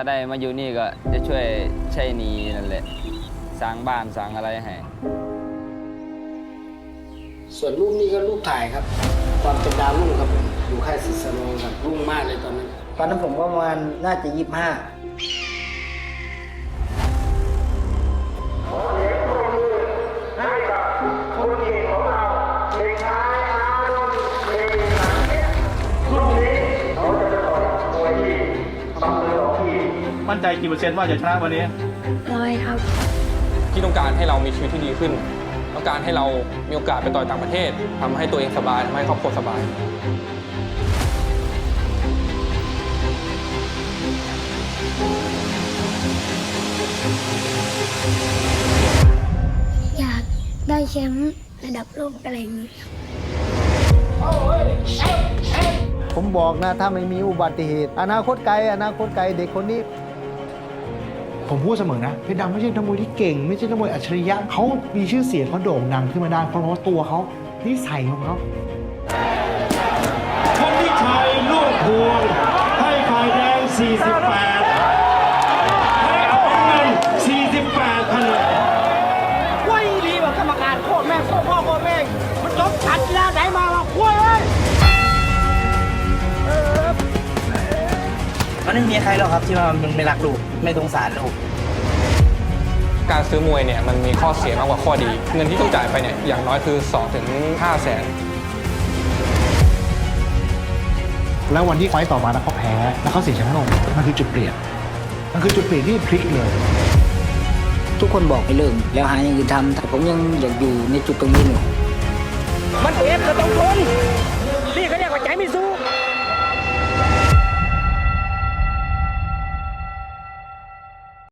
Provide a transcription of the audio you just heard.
ถ้าได้มาอยู่นี่ก็จะช่วยใช้หนี้นั่นแหละสร้างบ้านสร้างอะไรให้ส่วนรูปนี้ก็รูปถ่ายครับ ตอนเป็นดาวรุ่งครับผมอยู่ค่ายศิษย์โลครับรุ่งมากเลยตอนนั้น ตอนนั้นผมก็ประมาณน่าจะยี่ห้า มั่นใจกี่เปอร์เซ็นต์ว่าจะชนะวันนี้ ร้อยครับ ที่ต้องการให้เรามีชีวิตที่ดีขึ้น ต้องการให้เรามีโอกาสไปต่อยต่างประเทศทำให้ตัวเองสบายทำให้ครอบครัวสบาย อยากได้แชมป์ระดับโลกอะไรอย่างนี้ ผมบอกนะถ้าไม่มีอุบัติเหตุ อนาคตไกลอนาคตไกลเด็กคนนี้ ผมพูดเสมอนะเพชรดำไม่ใช่นักมวยที่เก่ง ไม่ใช่นักมวยอัจฉริยะเขามีชื่อเสียงเขาโด่งดังขึ้นมาได้เพราะว่าตัวเขานิสัยของเขาคนที่ชัยลูกพวงให้ฝ่ายแดง 48 ให้เอาเงิน 48คะแนนว้ยดีกว่ากรรมการโคตรแม่งโคตรพ่อโคตรแม่งมันจบขัดกีฬาไหนมา มันไม่มีใครหรอกครับที่ว่ามันไม่รักลูกไม่สงสารลูกการซื้อมวยเนี่ยมันมีข้อเสียมากกว่าข้อดี เงินที่ต้องจ่ายไปเนี่ยอย่างน้อยคือ2-5ถึง5แสนแล้ววันที่ไฟต์ต่อมาแล้วเขาแพ้ แล้วเขาเสียแชมป์โลกมันคือจุดเปลี่ยน มันคือจุดเปลี่ยนที่พลิกเลย ทุกคนบอกให้เลิกแล้วหาอย่างอื่นทำแต่ผมยังอยากอยู่ในจุดตรงนี้อยู่มันเอฟเราต้องทนนี่เขาเรียกว่าใจไม่สู้